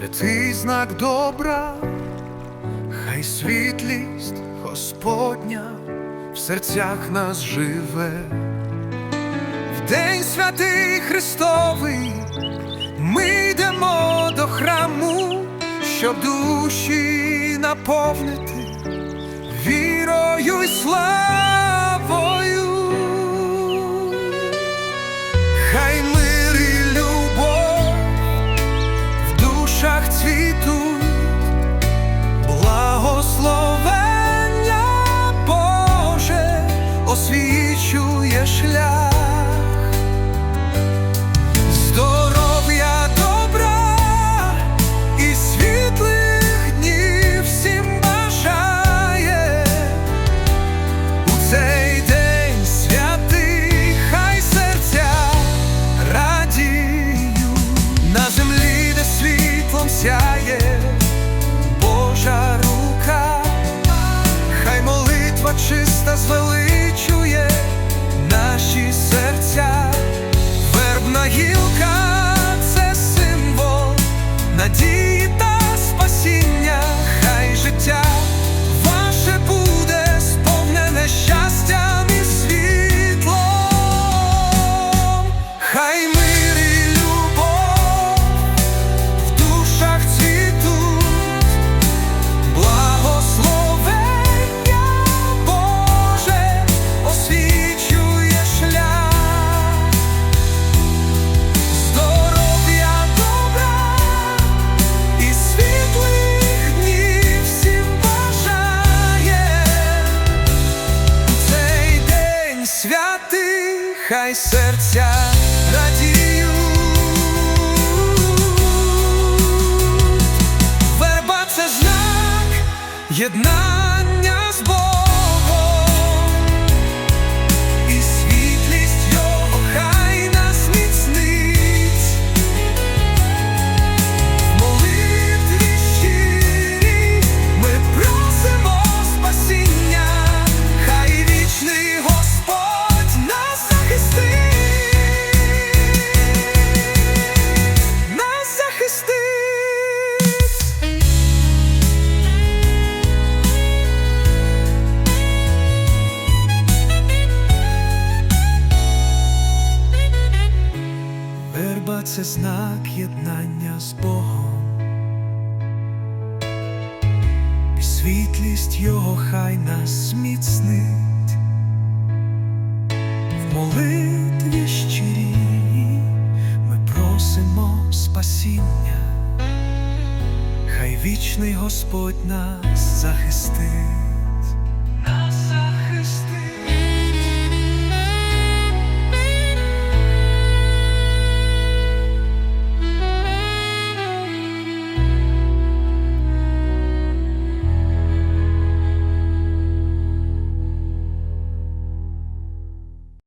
святий знак добра, хай світлість Господня в серцях нас живе. В день святий Христовий ми йдемо до храму, щоб душі наповнити вірою й славою. Хай серця радіють. Верба це знак єднання Це знак єднання з Богом, і світлість Його хай нас міцнить, в молитві щирій ми просимо спасіння, хай вічний Господь нас захистить.